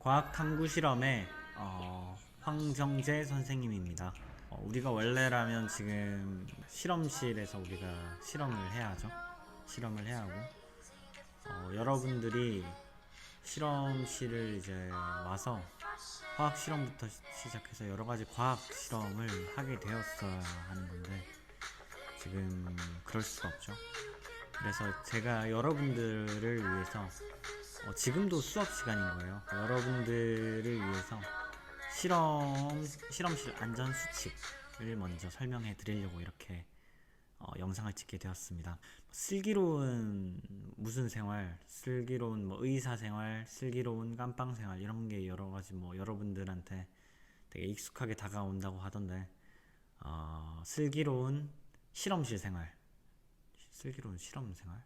과학 탐구 실험의 어, 황정재 선생님입니다. 어, 우리가 원래라면 지금 실험실에서 우리가 실험을 해야죠. 실험을 해야 하고 어, 여러분들이 실험실을 이제 와서 화학 실험부터 시- 시작해서 여러 가지 과학 실험을 하게 되었어야 하는 건데 지금 그럴 수가 없죠. 그래서 제가 여러분들을 위해서 어, 지금도 수업 시간인 거예요. 여러분들을 위해서 실험 실험실 안전 수칙을 먼저 설명해 드리려고 이렇게 어, 영상을 찍게 되었습니다. 슬기로운 무슨 생활, 슬기로운 뭐 의사 생활, 슬기로운 깜빵 생활 이런 게 여러 가지 뭐 여러분들한테 되게 익숙하게 다가온다고 하던데 어, 슬기로운 실험실 생활, 슬기로운 실험 생활,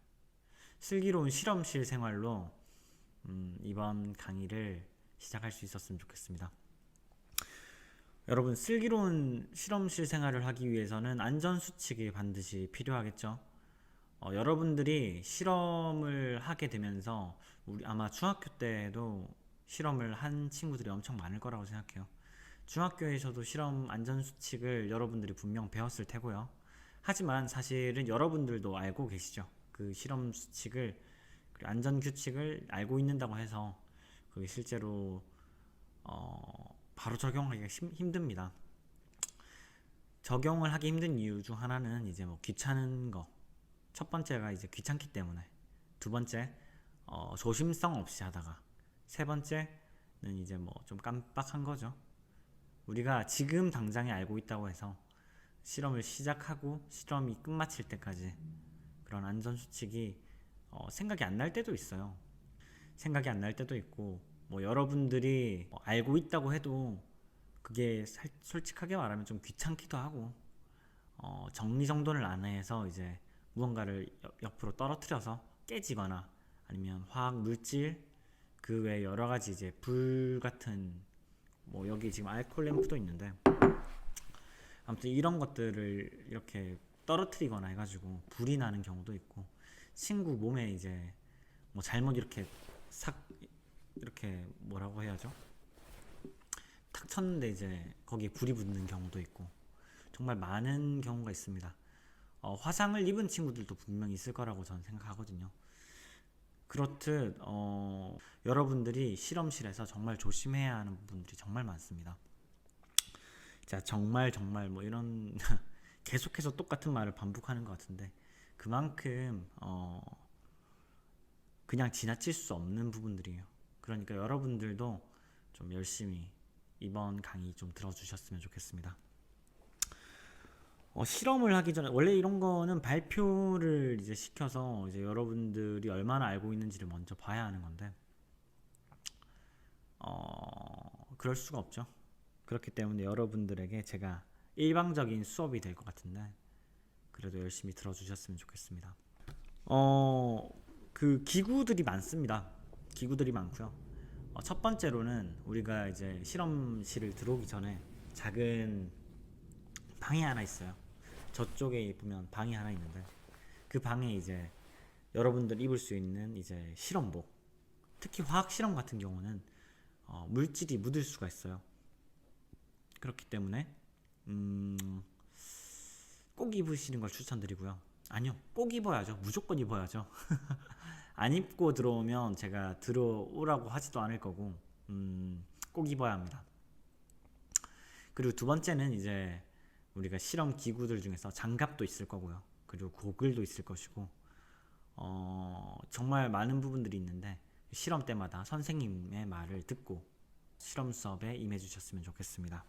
슬기로운 실험실 생활로 음, 이번 강의를 시작할 수 있었으면 좋겠습니다. 여러분 슬기로운 실험실 생활을 하기 위해서는 안전 수칙이 반드시 필요하겠죠. 어, 여러분들이 실험을 하게 되면서 우리 아마 중학교 때에도 실험을 한 친구들이 엄청 많을 거라고 생각해요. 중학교에서도 실험 안전 수칙을 여러분들이 분명 배웠을 테고요. 하지만 사실은 여러분들도 알고 계시죠. 그 실험 수칙을 안전 규칙을 알고 있는다고 해서 그게 실제로 어, 바로 적용하기가 힘, 힘듭니다. 적용을 하기 힘든 이유 중 하나는 이제 뭐 귀찮은 거. 첫 번째가 이제 귀찮기 때문에. 두 번째, 어, 조심성 없이 하다가. 세 번째는 이제 뭐 좀 깜빡한 거죠. 우리가 지금 당장에 알고 있다고 해서 실험을 시작하고 실험이 끝마칠 때까지 그런 안전 수칙이 어, 생각이 안 날 때도 있어요. 생각이 안 날 때도 있고 뭐 여러분들이 뭐 알고 있다고 해도 그게 살- 솔직하게 말하면 좀 귀찮기도 하고 어, 정리정돈을 안 해서 이제 무언가를 옆- 옆으로 떨어뜨려서 깨지거나 아니면 화학 물질 그 외 여러 가지 이제 불 같은 뭐 여기 지금 알코올 램프도 있는데 아무튼 이런 것들을 이렇게 떨어뜨리거나 해가지고 불이 나는 경우도 있고 친구 몸에 이제 뭐 잘못 이렇게 싹 이렇게 뭐라고 해야죠? 탁 쳤는데 이제 거기에 불이 붙는 경우도 있고 정말 많은 경우가 있습니다. 어, 화상을 입은 친구들도 분명히 있을 거라고 저는 생각하거든요. 그렇듯 어, 여러분들이 실험실에서 정말 조심해야 하는 부분들이 정말 많습니다. 자 정말 정말 뭐 이런 계속해서 똑같은 말을 반복하는 것 같은데 그만큼 어, 그냥 지나칠 수 없는 부분들이에요. 그러니까 여러분들도 좀 열심히 이번 강의 좀 들어주셨으면 좋겠습니다. 어, 실험을 하기 전에 원래 이런 거는 발표를 이제 시켜서 이제 여러분들이 얼마나 알고 있는지를 먼저 봐야 하는 건데 어, 그럴 수가 없죠. 그렇기 때문에 여러분들에게 제가 일방적인 수업이 될 것 같은데 그래도 열심히 들어주셨으면 좋겠습니다. 어, 그 기구들이 많습니다. 기구들이 많고요. 어, 첫 번째로는 우리가 이제 실험실을 들어오기 전에 작은 방이 하나 있어요. 저쪽에 보면 방이 하나 있는데 그 방에 이제 여러분들 입을 수 있는 이제 실험복, 특히 화학 실험 같은 경우는 어, 물질이 묻을 수가 있어요. 그렇기 때문에 음, 꼭 입으시는 걸 추천드리고요. 아니요, 꼭 입어야죠. 무조건 입어야죠. 안 입고 들어오면 제가 들어오라고 하지도 않을 거고, 음, 꼭 입어야 합니다. 그리고 두 번째는 이제 우리가 실험 기구들 중에서 장갑도 있을 거고요. 그리고 고글도 있을 것이고, 어, 정말 많은 부분들이 있는데, 실험 때마다 선생님의 말을 듣고 실험 수업에 임해 주셨으면 좋겠습니다.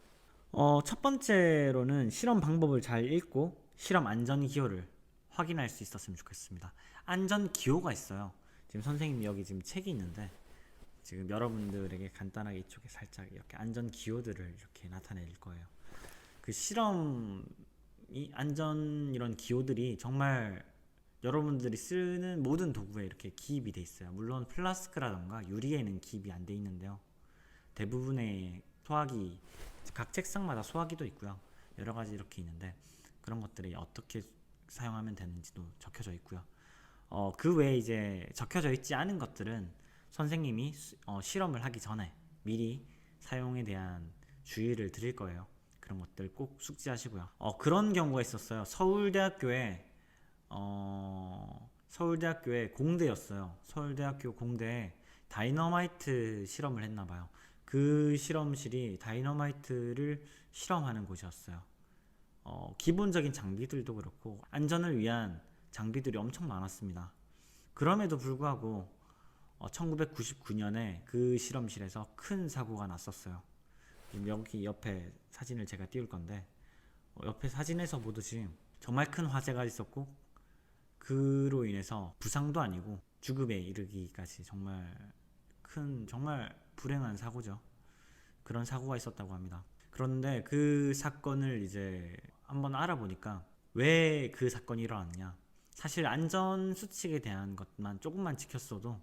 어, 첫 번째로는 실험 방법을 잘 읽고 실험 안전 기호를 확인할 수 있었으면 좋겠습니다. 안전 기호가 있어요. 지금 선생님 여기 지금 책이 있는데 지금 여러분들에게 간단하게 이쪽에 살짝 이렇게 안전 기호들을 이렇게 나타낼 거예요. 그 실험이 안전 이런 기호들이 정말 여러분들이 쓰는 모든 도구에 이렇게 기입이 돼 있어요. 물론 플라스크라던가 유리에는 기입이 안 돼 있는데요. 대부분의 소화기 각 책상마다 소화기도 있고요. 여러 가지 이렇게 있는데 그런 것들이 어떻게 사용하면 되는지도 적혀져 있고요. 어, 그 외에 이제 적혀져 있지 않은 것들은 선생님이 수- 어, 실험을 하기 전에 미리 사용에 대한 주의를 드릴 거예요. 그런 것들 꼭 숙지하시고요. 어, 그런 경우가 있었어요. 서울대학교에 어, 서울대학교의 공대였어요. 서울대학교 공대에 다이너마이트 실험을 했나 봐요. 그 실험실이 다이너마이트를 실험하는 곳이었어요. 어, 기본적인 장비들도 그렇고 안전을 위한 장비들이 엄청 많았습니다. 그럼에도 불구하고 어, 1999년에 그 실험실에서 큰 사고가 났었어요. 여기 옆에 사진을 제가 띄울 건데 어, 옆에 사진에서 보듯이 정말 큰 화재가 있었고 그로 인해서 부상도 아니고 죽음에 이르기까지 정말 큰 정말 불행한 사고죠. 그런 사고가 있었다고 합니다. 그런데 그 사건을 이제 한번 알아보니까 왜 그 사건이 일어났냐? 사실 안전 수칙에 대한 것만 조금만 지켰어도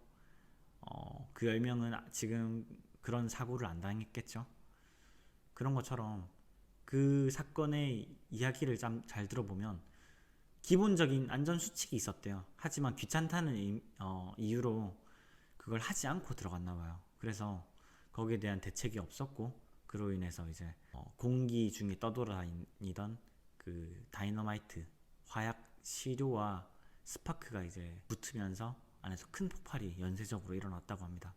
어, 그 10명은 지금 그런 사고를 안 당했겠죠. 그런 것처럼 그 사건의 이야기를 참 잘 들어보면 기본적인 안전 수칙이 있었대요. 하지만 귀찮다는 이, 어, 이유로 그걸 하지 않고 들어갔나 봐요. 그래서 거기에 대한 대책이 없었고 그로 인해서 이제 어, 공기 중에 떠돌아다니던 그 다이너마이트 화약 시료와 스파크가 이제 붙으면서 안에서 큰 폭발이 연쇄적으로 일어났다고 합니다.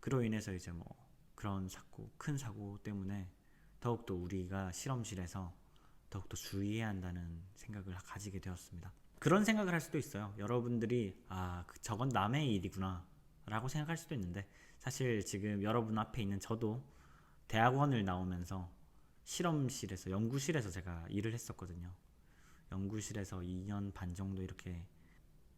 그로 인해서 이제 뭐 그런 사고, 큰 사고 때문에 더욱더 우리가 실험실에서 더욱더 주의해야 한다는 생각을 가지게 되었습니다. 그런 생각을 할 수도 있어요. 여러분들이 아, 그 저건 남의 일이구나 라고 생각할 수도 있는데 사실 지금 여러분 앞에 있는 저도 대학원을 나오면서 실험실에서 연구실에서 제가 일을 했었거든요. 연구실에서 2년 반 정도 이렇게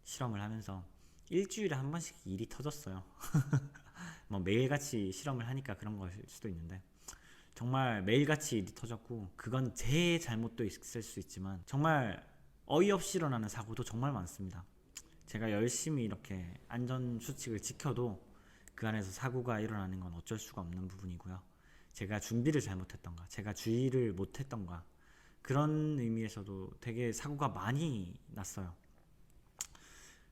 실험을 하면서 일주일에 한 번씩 일이 터졌어요. 뭐 매일같이 실험을 하니까 그런 걸 수도 있는데 정말 매일같이 일이 터졌고 그건 제 잘못도 있을 수 있지만 정말 어이없이 일어나는 사고도 정말 많습니다. 제가 열심히 이렇게 안전 수칙을 지켜도 그 안에서 사고가 일어나는 건 어쩔 수가 없는 부분이고요. 제가 준비를 잘못했던가, 제가 주의를 못했던가 그런 의미에서도 되게 사고가 많이 났어요.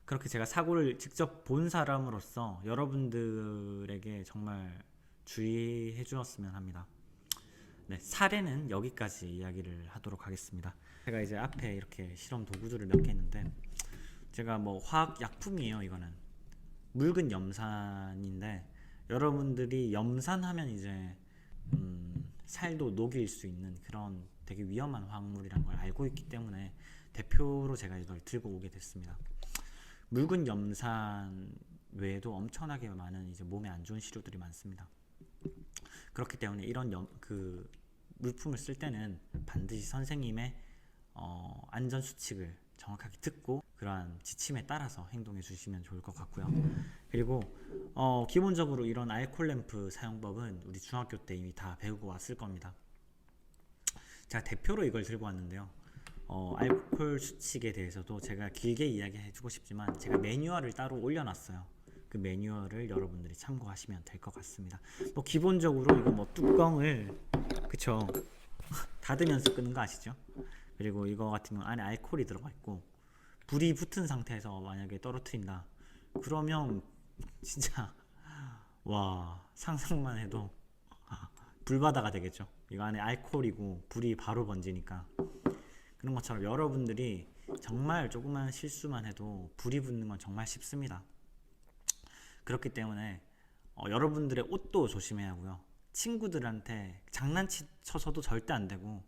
그렇게 제가 사고를 직접 본 사람으로서 여러분들에게 정말 주의해 주었으면 합니다. 네, 사례는 여기까지 이야기를 하도록 하겠습니다. 제가 이제 앞에 이렇게 실험 도구들을 몇 개 있는데 제가 뭐 화학 약품이에요, 이거는. 묽은 염산인데 여러분들이 염산하면 이제 음, 살도 녹일 수 있는 그런 되게 위험한 화학물이란 걸 알고 있기 때문에 대표로 제가 이걸 들고 오게 됐습니다. 묽은 염산 외에도 엄청나게 많은 이제 몸에 안 좋은 시료들이 많습니다. 그렇기 때문에 이런 염, 그 물품을 쓸 때는 반드시 선생님의 어, 안전 수칙을 정확하게 듣고 그러한 지침에 따라서 행동해 주시면 좋을 것 같고요. 그리고 어, 기본적으로 이런 알콜 램프 사용법은 우리 중학교 때 이미 다 배우고 왔을 겁니다. 제가 대표로 이걸 들고 왔는데요. 어, 알코올 수칙에 대해서도 제가 길게 이야기해 주고 싶지만 제가 매뉴얼을 따로 올려놨어요. 그 매뉴얼을 여러분들이 참고하시면 될 것 같습니다. 뭐 기본적으로 이거 뭐 뚜껑을 그쵸 닫으면서 끄는 거 아시죠? 그리고 이거 같은 경우 안에 알코올이 들어가 있고 불이 붙은 상태에서 만약에 떨어뜨린다 그러면 진짜 와 상상만 해도 불바다가 되겠죠. 이거 안에 알코올이고 불이 바로 번지니까 그런 것처럼 여러분들이 정말 조그만 실수만 해도 불이 붙는 건 정말 쉽습니다. 그렇기 때문에 어, 여러분들의 옷도 조심해야 하고요. 친구들한테 장난쳐서도 절대 안 되고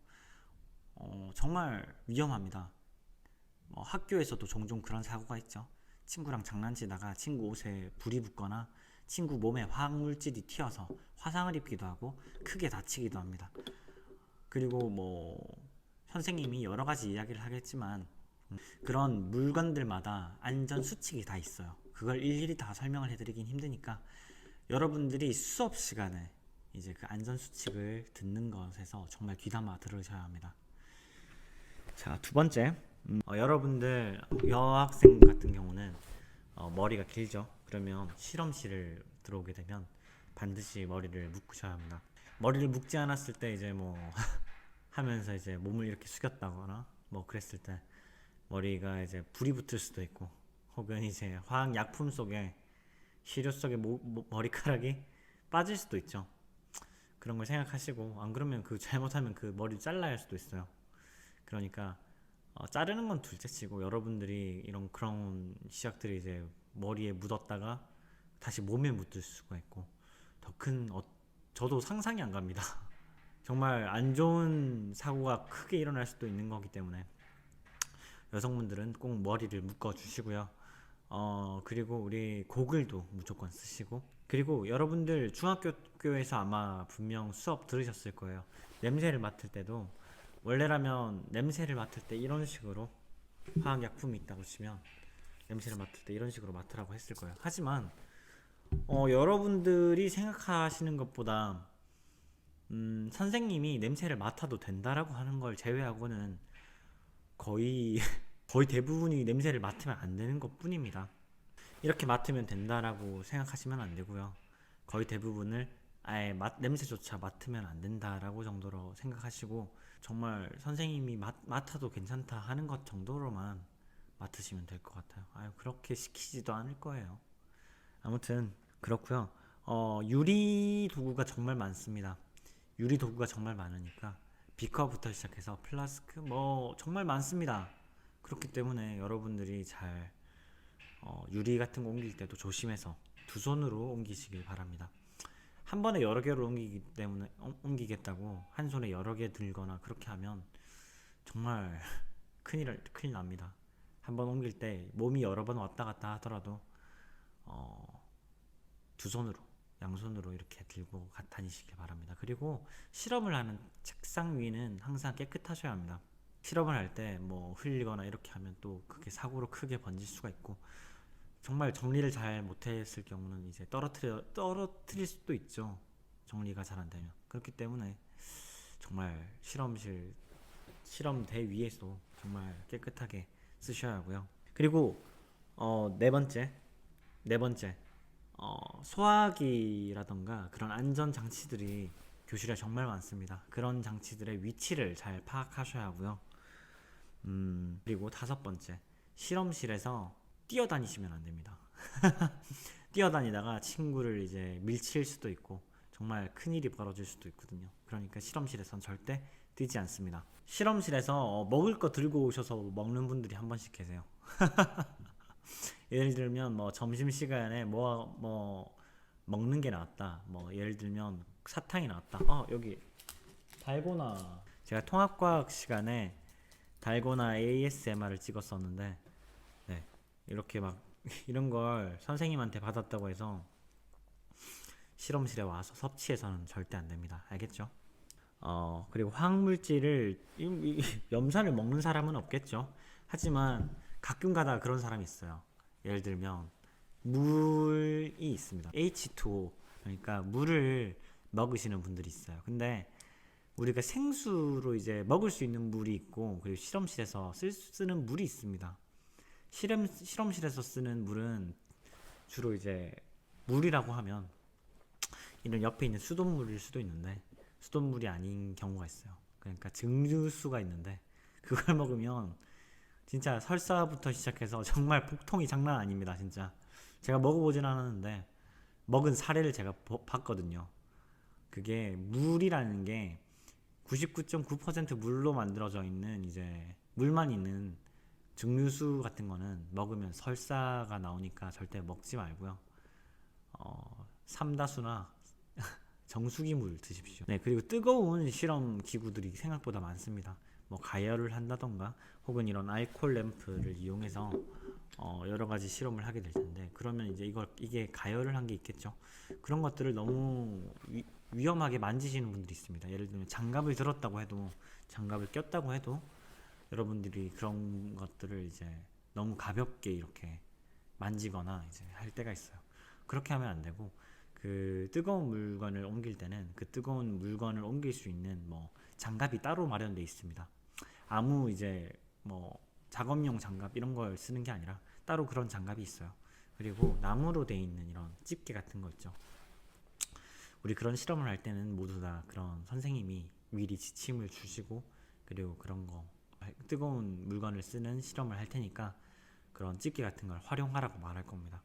어, 정말 위험합니다. 뭐 학교에서도 종종 그런 사고가 있죠. 친구랑 장난치다가 친구 옷에 불이 붙거나 친구 몸에 화학물질이 튀어서 화상을 입기도 하고 크게 다치기도 합니다. 그리고 뭐 선생님이 여러 가지 이야기를 하겠지만 음, 그런 물건들마다 안전 수칙이 다 있어요. 그걸 일일이 다 설명을 해드리긴 힘드니까 여러분들이 수업 시간에 이제 그 안전 수칙을 듣는 것에서 정말 귀담아 들으셔야 합니다. 자, 두 번째. 음, 어, 여러분들 여학생 같은 경우는 어, 머리가 길죠. 그러면 실험실을 들어오게 되면 반드시 머리를 묶으셔야 합니다. 머리를 묶지 않았을 때 이제 뭐 하면서 이제 몸을 이렇게 숙였다거나 뭐 그랬을 때 머리가 이제 불이 붙을 수도 있고 혹은 이제 화학 약품 속에 시료 속에 모- 모- 머리카락이 빠질 수도 있죠. 그런 걸 생각하시고 안 그러면 그 잘못하면 그 머리 잘라야 할 수도 있어요. 그러니까 어, 자르는 건 둘째치고 여러분들이 이런 그런 시약들이 이제 머리에 묻었다가 다시 몸에 묻을 수가 있고 더 큰 어, 저도 상상이 안 갑니다. 정말 안 좋은 사고가 크게 일어날 수도 있는 거기 때문에 여성분들은 꼭 머리를 묶어 주시고요. 어 그리고 우리 고글도 무조건 쓰시고 그리고 여러분들 중학교에서 아마 분명 수업 들으셨을 거예요. 냄새를 맡을 때도 원래라면 냄새를 맡을 때 이런 식으로 화학 약품이 있다고 치면 냄새를 맡을 때 이런 식으로 맡으라고 했을 거예요. 하지만 어, 여러분들이 생각하시는 것보다 음, 선생님이 냄새를 맡아도 된다라고 하는 걸 제외하고는 거의 거의 대부분이 냄새를 맡으면 안 되는 것 뿐입니다. 이렇게 맡으면 된다라고 생각하시면 안 되고요. 거의 대부분을 아예 맛, 냄새조차 맡으면 안 된다라고 정도로 생각하시고 정말 선생님이 맡, 맡아도 괜찮다 하는 것 정도로만 맡으시면 될 것 같아요. 아유 그렇게 시키지도 않을 거예요. 아무튼 그렇고요. 어, 유리 도구가 정말 많습니다. 유리 도구가 정말 많으니까 비커부터 시작해서 플라스크 뭐 정말 많습니다. 그렇기 때문에 여러분들이 잘 어, 유리 같은 거 옮길 때도 조심해서 두 손으로 옮기시길 바랍니다. 한 번에 여러 개를 옮기기 때문에 옮- 옮기겠다고 한 손에 여러 개 들거나 그렇게 하면 정말 큰일 큰일 납니다. 한 번 옮길 때 몸이 여러 번 왔다 갔다 하더라도 어, 두 손으로 양손으로 이렇게 들고 가- 다니시길 바랍니다. 그리고 실험을 하는 책상 위는 항상 깨끗하셔야 합니다. 실험을 할 때 뭐 흘리거나 이렇게 하면 또 그게 사고로 크게 번질 수가 있고 정말 정리를 잘 못했을 경우는 이제 떨어뜨려 떨어뜨릴 수도 있죠. 정리가 잘 안 되면 그렇기 때문에 정말 실험실 실험대 위에서 정말 깨끗하게 쓰셔야 하고요. 그리고 어, 네 번째 네 번째 어, 소화기라던가 그런 안전 장치들이 교실에 정말 많습니다. 그런 장치들의 위치를 잘 파악하셔야 하고요. 음, 그리고 다섯 번째 실험실에서 뛰어다니시면 안 됩니다. 뛰어다니다가 친구를 이제 밀칠 수도 있고 정말 큰 일이 벌어질 수도 있거든요. 그러니까 실험실에선 절대 뛰지 않습니다. 실험실에서 어, 먹을 거 들고 오셔서 먹는 분들이 한 번씩 계세요. 예를 들면 뭐 점심 시간에 뭐 뭐 먹는 게 나왔다. 뭐 예를 들면 사탕이 나왔다. 어 여기 달고나 제가 통합과학 시간에 달고나 ASMR을 찍었었는데 네 이렇게 막 이런 걸 선생님한테 받았다고 해서 실험실에 와서 섭취해서는 절대 안 됩니다. 알겠죠? 어 그리고 화학물질을 염산을 먹는 사람은 없겠죠. 하지만 가끔 가다 그런 사람이 있어요. 예를 들면 물이 있습니다. H2O 그러니까 물을 먹으시는 분들이 있어요. 근데 우리가 생수로 이제 먹을 수 있는 물이 있고 그리고 실험실에서 쓸, 수- 쓰는 물이 있습니다. 실험 실험실에서 쓰는 물은 주로 이제 물이라고 하면 이런 옆에 있는 수돗물일 수도 있는데 수돗물이 아닌 경우가 있어요. 그러니까 증류수가 있는데 그걸 먹으면 진짜 설사부터 시작해서 정말 복통이 장난 아닙니다. 진짜 제가 먹어보진 않았는데 먹은 사례를 제가 보- 봤거든요. 그게 물이라는 게 99.9% 물로 만들어져 있는 이제 물만 있는 증류수 같은 거는 먹으면 설사가 나오니까 절대 먹지 말고요. 어, 삼다수나 정수기 물 드십시오. 네, 그리고 뜨거운 실험 기구들이 생각보다 많습니다. 뭐 가열을 한다던가 혹은 이런 알콜 램프를 이용해서 어, 여러 가지 실험을 하게 될 텐데 그러면 이제 이걸 이게 가열을 한 게 있겠죠. 그런 것들을 너무 위, 위험하게 만지시는 분들이 있습니다. 예를 들면 장갑을 들었다고 해도 장갑을 꼈다고 해도 여러분들이 그런 것들을 이제 너무 가볍게 이렇게 만지거나 이제 할 때가 있어요. 그렇게 하면 안 되고 그 뜨거운 물건을 옮길 때는 그 뜨거운 물건을 옮길 수 있는 뭐 장갑이 따로 마련돼 있습니다. 아무 이제 뭐 작업용 장갑 이런 걸 쓰는 게 아니라 따로 그런 장갑이 있어요. 그리고 나무로 돼 있는 이런 집게 같은 거 있죠. 우리 그런 실험을 할 때는 모두 다 그런 선생님이 미리 지침을 주시고 그리고 그런 거 뜨거운 물건을 쓰는 실험을 할 테니까 그런 집게 같은 걸 활용하라고 말할 겁니다.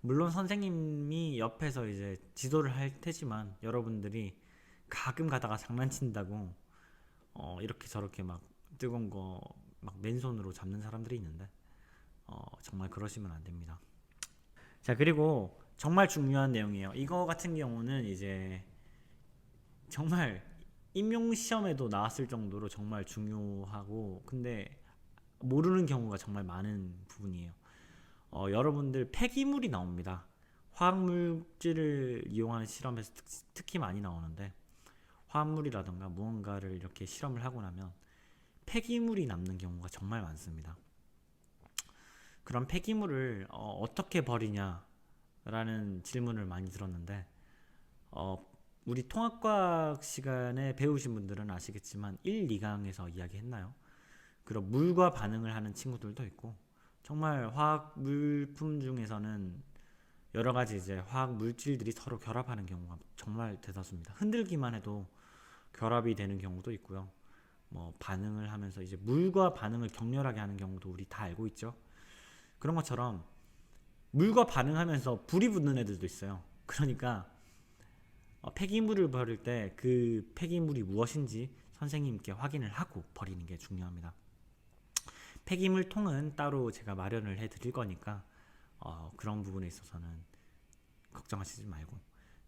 물론 선생님이 옆에서 이제 지도를 할 테지만 여러분들이 가끔 가다가 장난친다고 어, 이렇게 저렇게 막 뜨거운 거 막 맨손으로 잡는 사람들이 있는데 어, 정말 그러시면 안 됩니다. 자 그리고 정말 중요한 내용이에요. 이거 같은 경우는 이제 정말 임용 시험에도 나왔을 정도로 정말 중요하고 근데 모르는 경우가 정말 많은 부분이에요. 어, 여러분들 폐기물이 나옵니다. 화학물질을 이용하는 실험에서 특, 특히 많이 나오는데 화합물이라던가 무언가를 이렇게 실험을 하고 나면 폐기물이 남는 경우가 정말 많습니다. 그런 폐기물을 어, 떻게 버리냐라는 질문을 많이 들었는데 어, 우리 통합과학 시간에 배우신 분들은 아시겠지만 1, 2강에서 이야기했나요? 그런 물과 반응을 하는 친구들도 있고 정말 화학 물품 중에서는 여러 가지 이제 화학 물질들이 서로 결합하는 경우가 정말 대다수입니다. 흔들기만 해도 결합이 되는 경우도 있고요. 뭐 반응을 하면서 이제 물과 반응을 격렬하게 하는 경우도 우리 다 알고 있죠. 그런 것처럼 물과 반응하면서 불이 붙는 애들도 있어요. 그러니까 어, 폐기물을 버릴 때 그 폐기물이 무엇인지 선생님께 확인을 하고 버리는 게 중요합니다. 폐기물 통은 따로 제가 마련을 해 드릴 거니까 어, 그런 부분에 있어서는 걱정하시지 말고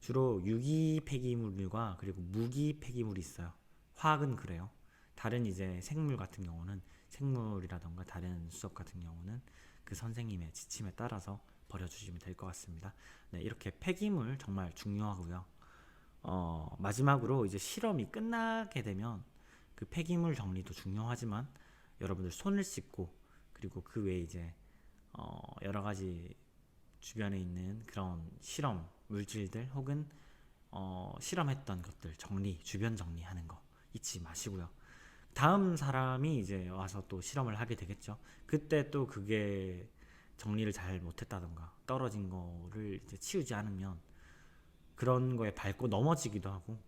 주로 유기 폐기물과 그리고 무기 폐기물이 있어요. 화학은 그래요. 다른 이제 생물 같은 경우는 생물이라던가 다른 수업 같은 경우는 그 선생님의 지침에 따라서 버려주시면 될 것 같습니다. 네, 이렇게 폐기물 정말 중요하고요. 어, 마지막으로 이제 실험이 끝나게 되면 그 폐기물 정리도 중요하지만 여러분들 손을 씻고 그리고 그 외에 이제 어, 여러 가지 주변에 있는 그런 실험 물질들 혹은 어, 실험했던 것들 정리 주변 정리하는 거 잊지 마시고요. 다음 사람이 이제 와서 또 실험을 하게 되겠죠. 그때 또 그게 정리를 잘 못했다던가 떨어진 거를 이제 치우지 않으면 그런 거에 밟고 넘어지기도 하고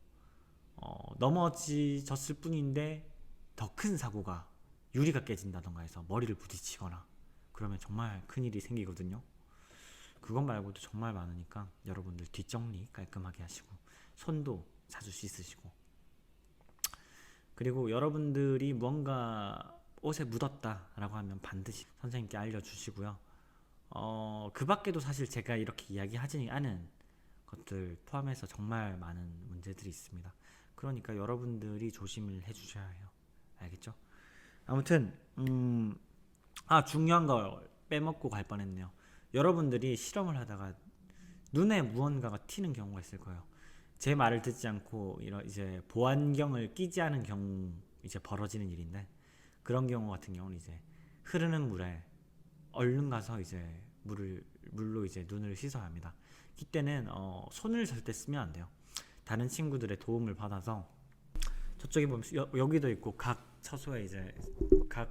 어, 넘어지졌을 뿐인데 더 큰 사고가 유리가 깨진다던가 해서 머리를 부딪히거나 그러면 정말 큰일이 생기거든요. 그것 말고도 정말 많으니까 여러분들 뒷정리 깔끔하게 하시고 손도 자주 씻으시고 그리고 여러분들이 뭔가 옷에 묻었다라고 하면 반드시 선생님께 알려주시고요. 어, 그 밖에도 사실 제가 이렇게 이야기하지 않은 것들 포함해서 정말 많은 문제들이 있습니다. 그러니까 여러분들이 조심을 해주셔야 해요. 알겠죠? 아무튼 음, 아 중요한 걸 빼먹고 갈 뻔했네요. 여러분들이 실험을 하다가 눈에 무언가가 튀는 경우가 있을 거예요. 제 말을 듣지 않고 이런 이제 보안경을 끼지 않은 경우 이제 벌어지는 일인데 그런 경우 같은 경우는 이제 흐르는 물에 얼른 가서 이제 물을 물로 이제 눈을 씻어야 합니다. 이때는 어, 손을 절대 쓰면 안 돼요. 다른 친구들의 도움을 받아서 저쪽에 보면 여, 여기도 있고 각 처소에 이제 각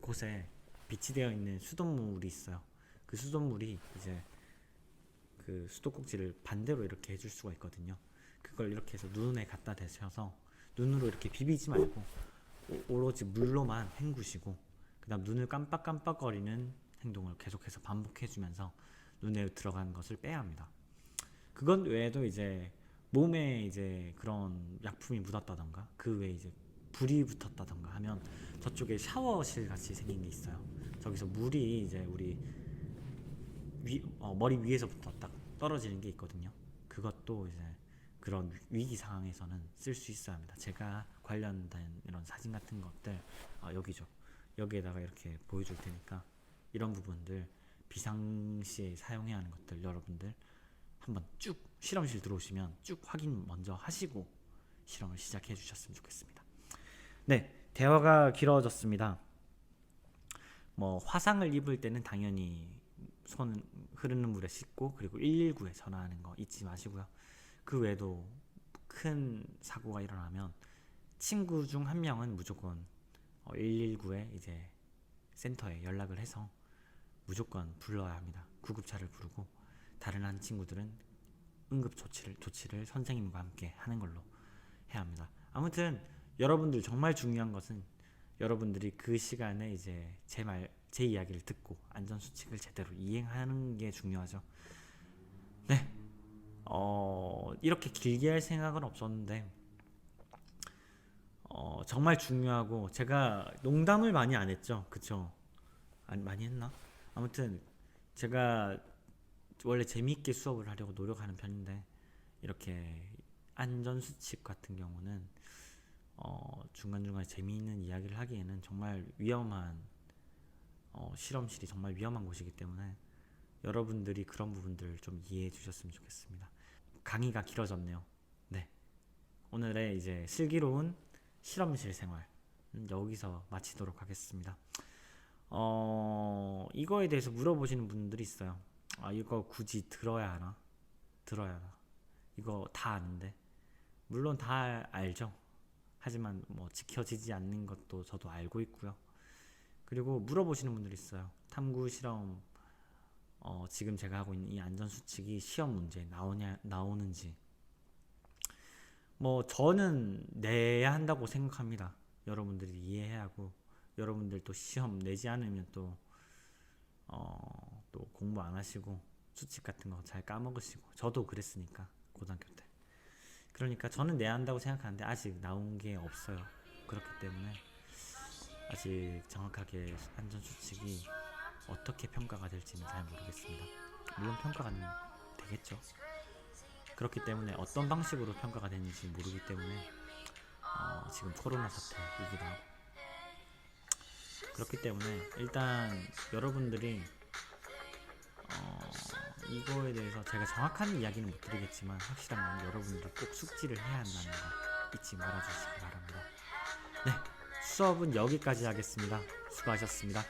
곳에 비치되어 있는 수돗물이 있어요. 그 수돗물이 이제 그 수도꼭지를 반대로 이렇게 해줄 수가 있거든요. 그걸 이렇게 해서 눈에 갖다 대셔서 눈으로 이렇게 비비지 말고 오- 오로지 물로만 헹구시고 그다음 눈을 깜빡깜빡거리는 행동을 계속해서 반복해주면서 눈에 들어간 것을 빼야 합니다. 그건 외에도 이제 몸에 이제 그런 약품이 묻었다던가 그 외에 이제 불이 붙었다던가 하면 저쪽에 샤워실 같이 생긴 게 있어요. 저기서 물이 이제 우리 위, 어, 머리 위에서부터 딱 떨어지는 게 있거든요. 그것도 이제 그런 위기 상황에서는 쓸 수 있어야 합니다. 제가 관련된 이런 사진 같은 것들 아, 여기죠. 여기에다가 이렇게 보여줄 테니까 이런 부분들 비상시에 사용해야 하는 것들 여러분들 한번 쭉 실험실 들어오시면 쭉 확인 먼저 하시고 실험을 시작해 주셨으면 좋겠습니다. 네, 대화가 길어졌습니다. 뭐 화상을 입을 때는 당연히 손 흐르는 물에 씻고 그리고 119에 전화하는 거 잊지 마시고요. 그 외에도 큰 사고가 일어나면 친구 중 한 명은 무조건 119에 이제 센터에 연락을 해서 무조건 불러야 합니다. 구급차를 부르고 다른 한 친구들은 응급 조치를 조치를 선생님과 함께 하는 걸로 해야 합니다. 아무튼 여러분들 정말 중요한 것은 여러분들이 그 시간에 이제 제 말 제 이야기를 듣고 안전 수칙을 제대로 이행하는 게 중요하죠. 네. 어, 이렇게 길게 할 생각은 없었는데 어, 정말 중요하고 제가 농담을 많이 안 했죠. 그쵸? 아니, 많이 했나? 아무튼 제가 원래 재미있게 수업을 하려고 노력하는 편인데 이렇게 안전 수칙 같은 경우는 어, 중간중간에 재미있는 이야기를 하기에는 정말 위험한 어, 실험실이 정말 위험한 곳이기 때문에 여러분들이 그런 부분들을 좀 이해해 주셨으면 좋겠습니다. 강의가 길어졌네요. 네. 오늘의 이제 슬기로운 실험실 생활 음, 여기서 마치도록 하겠습니다. 어, 이거에 대해서 물어보시는 분들이 있어요. 아, 이거 굳이 들어야 하나? 들어야 하나? 이거 다 아는데. 물론 다 알죠. 하지만 뭐 지켜지지 않는 것도 저도 알고 있고요. 그리고 물어보시는 분들이 있어요. 탐구 실험 어, 지금 제가 하고 있는 이 안전 수칙이 시험 문제에 나오냐 나오는지 뭐 저는 내야 한다고 생각합니다. 여러분들이 이해해야 하고 여러분들 또 시험 내지 않으면 또 어, 또 공부 안 하시고 수칙 같은 거 잘 까먹으시고 저도 그랬으니까 고등학교 때 그러니까 저는 내야 한다고 생각하는데 아직 나온 게 없어요. 그렇기 때문에 아직 정확하게 안전 수칙이 어떻게 평가가 될지는 잘 모르겠습니다. 물론 평가가 되겠죠. 그렇기 때문에 어떤 방식으로 평가가 되는지 모르기 때문에 어, 지금 코로나 사태이기도 하고 그렇기 때문에 일단 여러분들이 어, 이거에 대해서 제가 정확한 이야기는 못 드리겠지만 확실한 건 여러분들이 꼭 숙지를 해야 한다는 거 잊지 말아주시기 바랍니다. 네, 수업은 여기까지 하겠습니다. 수고하셨습니다.